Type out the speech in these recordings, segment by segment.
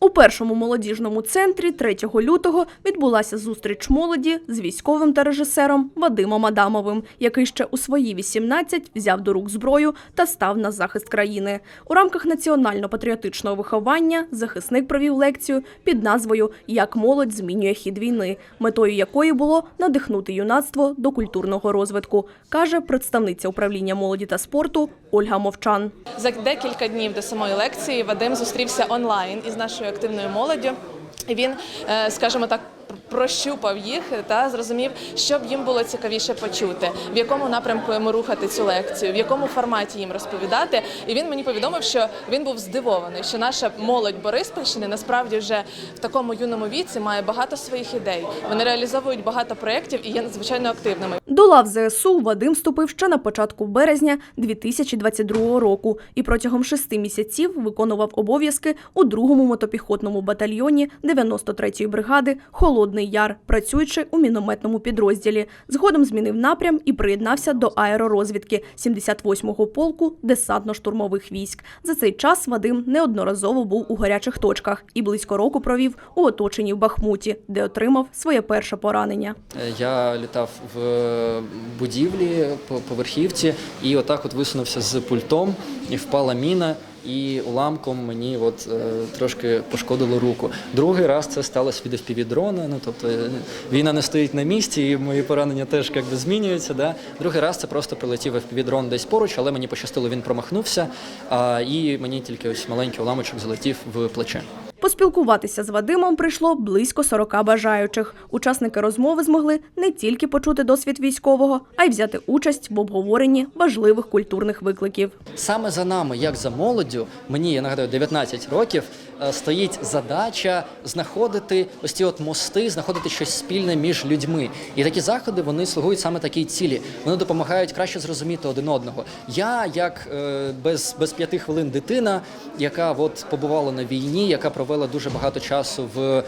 У першому молодіжному центрі 3 лютого відбулася зустріч молоді з військовим та режисером Вадимом Адамовим, який ще у свої 18 взяв до рук зброю та став на захист країни. У рамках національно-патріотичного виховання захисник провів лекцію під назвою Як молодь змінює хід війни, метою якої було надихнути юнацтво до культурного розвитку, каже представниця управління молоді та спорту Ольга Мовчан. За декілька днів до самої лекції Вадим зустрівся онлайн із нашою активною молоддю. І Він, е, скажімо так, прощупав їх та зрозумів, що б їм було цікавіше почути, в якому напрямку йому рухати цю лекцію, в якому форматі їм розповідати. І він мені повідомив, що він був здивований, що наша молодь Бориспільщини насправді вже в такому юному віці має багато своїх ідей. Вони реалізовують багато проєктів і є надзвичайно активними. До лав ЗСУ Вадим вступив ще на початку березня 2022 року і протягом шести місяців виконував обов'язки у другому мотопіхотному батальйоні 93-ї бригади Холодний Яр, працюючи у мінометному підрозділі. Згодом змінив напрям і приєднався до аеророзвідки 78-го полку десантно-штурмових військ. За цей час Вадим неодноразово був у гарячих точках і близько року провів у оточенні в Бахмуті, де отримав своє перше поранення. Е, Я літав в будівлі по поверхівці і отак от висунувся з пультом, і впала міна, і уламком мені от, е, трошки пошкодило руку. Другий раз це сталося від FPV-дрона, ну тобто е, війна не стоїть на місці, і мої поранення теж якби змінюються. Да? Другий раз це просто прилетів FPV-дрон десь поруч, але мені пощастило, він промахнувся, а, і мені тільки ось маленький уламочок залетів в плече. Поспілкуватися з Вадимом прийшло близько 40 бажаючих. Учасники розмови змогли не тільки почути досвід військового, а й взяти участь в обговоренні важливих культурних викликів. Саме за нами, як за молоддю, мені я нагадаю 19 років. е, Стоїть задача знаходити ось ці от мости, знаходити щось спільне між людьми. І такі заходи вони слугують саме такій цілі. Вони допомагають краще зрозуміти один одного. Я, як е, без, без п'яти хвилин дитина, яка от побувала на війні, яка провела дуже багато часу в, е,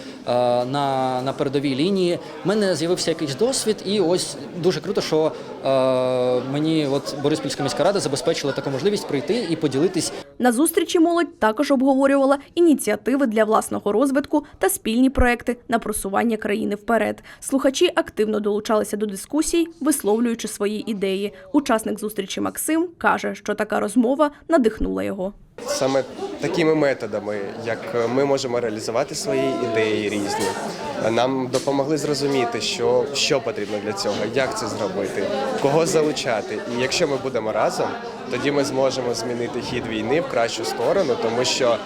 на, на передовій лінії, в мене з'явився якийсь досвід, і ось дуже круто, що е, мені от Бориспільська міська рада забезпечила таку можливість прийти і поділитись На зустрічі молодь також обговорювала ініціативи для власного розвитку та спільні проекти на просування країни вперед. Слухачі активно долучалися до дискусій, висловлюючи свої ідеї. Учасник зустрічі Максим каже, що така розмова надихнула його. Саме такими методами, як ми можемо реалізувати свої ідеї різні, нам допомогли зрозуміти, що, що потрібно для цього, як це зробити, кого залучати. І якщо ми будемо разом, тоді ми зможемо змінити хід війни в кращу сторону, тому що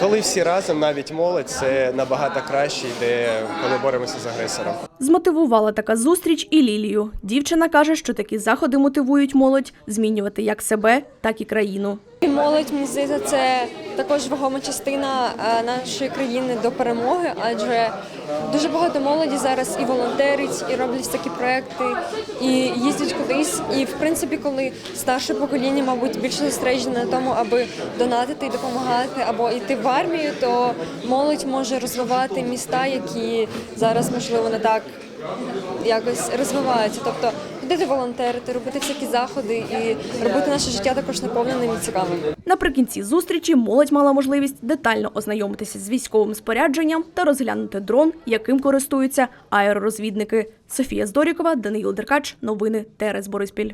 коли всі разом, навіть молодь, це набагато краще йде, коли боремося з агресором. Змотивувала така зустріч і Лілію. Дівчина каже, що такі заходи мотивують молодь змінювати як себе, так і країну. Молодь, мені здається, це також вагома частина е, нашої країни до перемоги, адже дуже багато молоді зараз і волонтерить, і роблять такі проекти, і їздять кудись. І в принципі, коли старше покоління, мабуть, більше зосереджене на тому, аби донатити і допомагати або йти в армію, то молодь може розвивати міста, які зараз можливо не так якось розвиваються. Тобто ходити волонтерити, робити всякі заходи і робити наше життя також наповненим і цікавим. Наприкінці зустрічі молодь мала можливість детально ознайомитися з військовим спорядженням та розглянути дрон, яким користуються аеророзвідники. Софія Здорікова, Даниїл Деркач. Новини Терес Бориспіль.